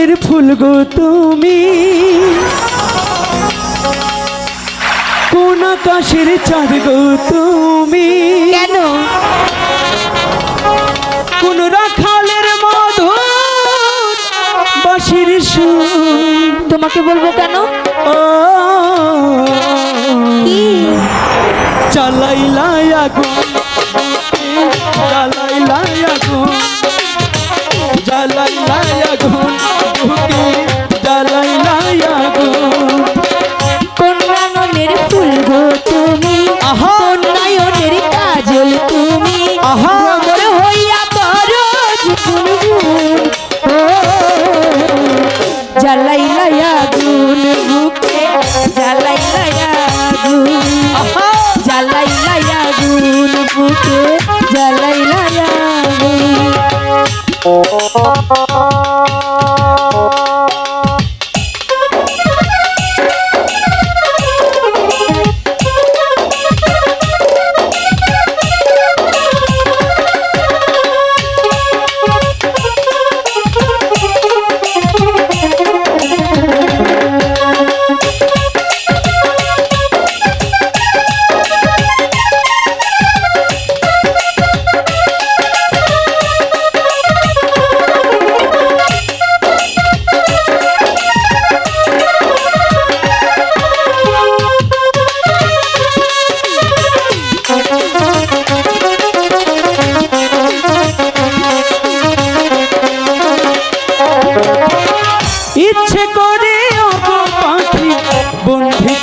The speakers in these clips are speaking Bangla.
নয়নের ফুল গো তুমি। কোন আকাশের চাঁদ গো তুমি। কেন? কোন রাখালের মধুর বাঁশির সুর। তোমাকে বলব কেন? জ্বালাইলাই আগুন জ্বালাইলাই আগুন জ্বালাইলাই আগুন।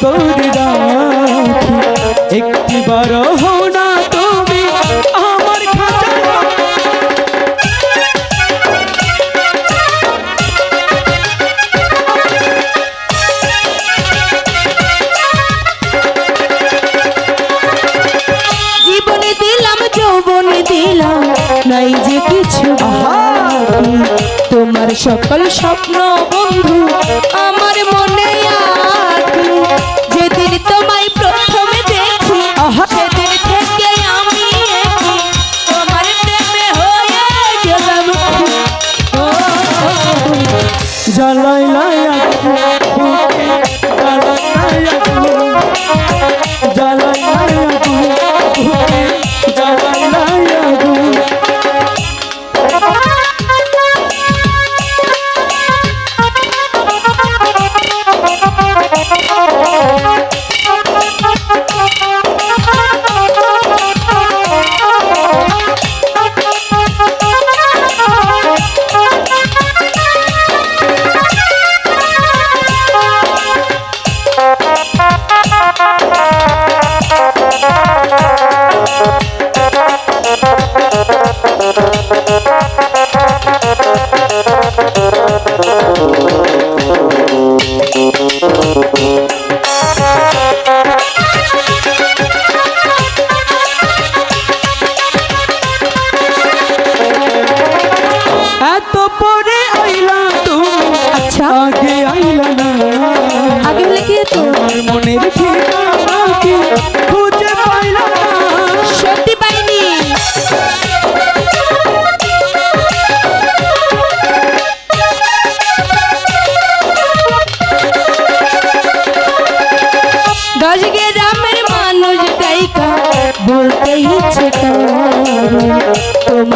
করে রাখি একটিবার হও না তুমি আমার জীবনে দিলাম যৌবনে দিলাম নাই যে কিছু। তোমার সকল স্বপ্ন বন্ধু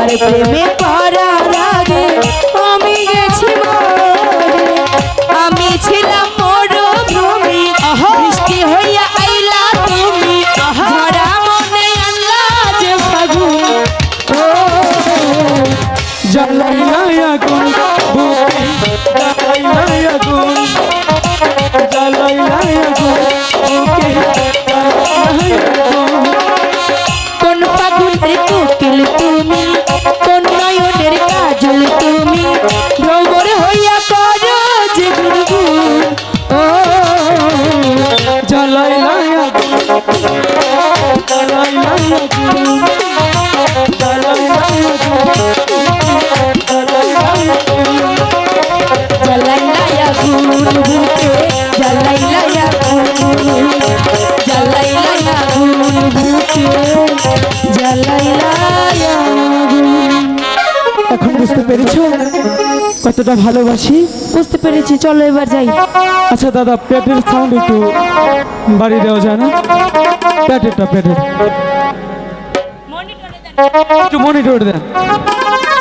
তোমার প্রেমে পড়ার আগে আমি গেছি আমি ছিলাম মরুভূমি বৃষ্টি হইয়া আইলা তুমি। ভরা মনে আল্লাহ যে ফাগুন জ্বালাই আগুন বুকে জ্বালাই আগুন। জ্বালাই আগুন বুকে জ্বালাই লাই আগুন। কোন ফাগুনের কোকিল তুমি পেরেছ? কতটা ভালোবাসি? বুঝতে পেরেছি চলো এবার যাই। আচ্ছা দাদা পেটের সাউন্ড একটু বাড়ি দেওয়া যায় না? প্যাটেরটা প্যাটের একটু মনিটর দেন।